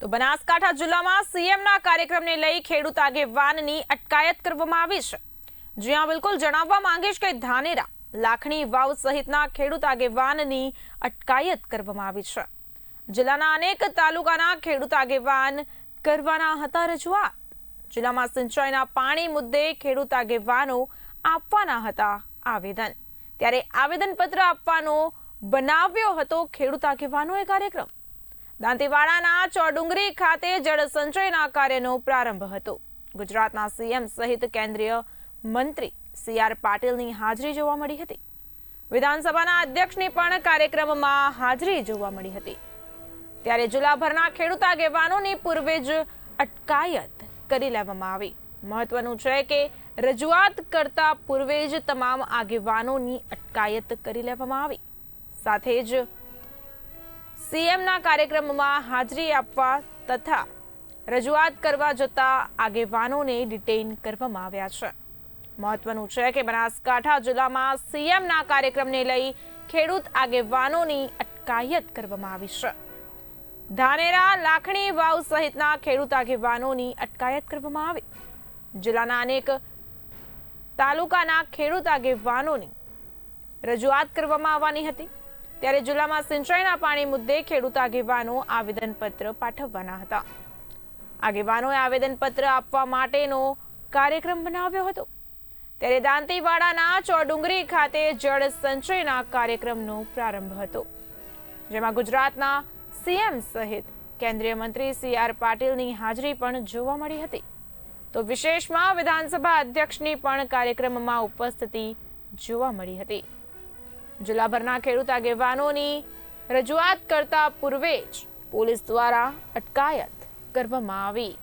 તો બનાસકાંઠા જિલ્લામાં સીએમના કાર્યક્રમને લઈ ખેડૂત આગેવાનની અટકાયત કરવામાં આવી છે. જ્યાં બિલકુલ જણાવવા માંગીશ કે ધાનેરા, લાખણી વાવ સહિતના ખેડૂત આગેવાનની અટકાયત કરવામાં આવી છે. જિલ્લાના અનેક તાલુકાના ખેડૂત આગેવાન કરવાના હતા રજૂઆત. જિલ્લામાં સિંચાઈના પાણી મુદ્દે ખેડૂત આગેવાનો આપવાના હતા આવેદન. ત્યારે આવેદનપત્ર આપવાનો બનાવ્યો હતો ખેડૂત આગેવાનોએ કાર્યક્રમ. દાંતીવાડાના ચોડુંગરી ખાતે જળ સંચયના કાર્યનો પ્રારંભ હતો. ગુજરાતના સીએમ સહિત કેન્દ્રીય મંત્રી સી આર પાટીલની હાજરી જોવા મળી હતી. વિધાનસભાના અધ્યક્ષની પણ કાર્યક્રમમાં હાજરી જોવા મળી હતી. ત્યારે જિલ્લાભરના ખેડૂત આગેવાનોની પૂર્વે જ અટકાયત કરી લેવામાં આવી. મહત્વનું છે કે રજૂઆત કરતા પૂર્વે જ તમામ આગેવાનોની અટકાયત કરી લેવામાં આવી. સાથે જ સીએમના કાર્યક્રમમાં હાજરી આપવા તથા રજૂઆત કરવા જતા આગેવાનોને ડિટેઇન કરવામાં આવ્યા છે. મહત્વનું છે કે બનાસકાંઠા જિલ્લામાં સીએમના કાર્યક્રમને લઈ ખેડૂત આગેવાનોની અટકાયત કરવામાં આવી છે. ધાનેરા, લાખણી વાવ સહિતના ખેડૂત આગેવાનોની અટકાયત કરવામાં આવી. જિલ્લાના અનેક તાલુકાના ખેડૂત આગેવાનોની રજૂઆત કરવામાં આવવાની હતી. ત્યારે જિલ્લામાં સિંચાઈના પાણી મુદ્દે ખેડૂત આગેવાનો આવેદનપત્ર પાઠવવાના હતા. આગેવાનોએ આવેદનપત્ર આપવા માટેનો કાર્યક્રમ બનાવ્યો હતો. ત્યારે દાંતીવાડાના ચોડુંગરી ખાતે જળ સંચયના કાર્યક્રમનો પ્રારંભ હતો. જેમાં ગુજરાતના સીએમ સહિત કેન્દ્રીય મંત્રી સી આર પાટીલની હાજરી પણ જોવા મળી હતી. તો વિશેષમાં વિધાનસભા અધ્યક્ષની પણ કાર્યક્રમમાં ઉપસ્થિતિ જોવા મળી હતી. જિલ્લાભરના ખેડૂત આગેવાનોની રજૂઆત કરતા પૂર્વે જ પોલીસ દ્વારા અટકાયત કરવામાં આવી.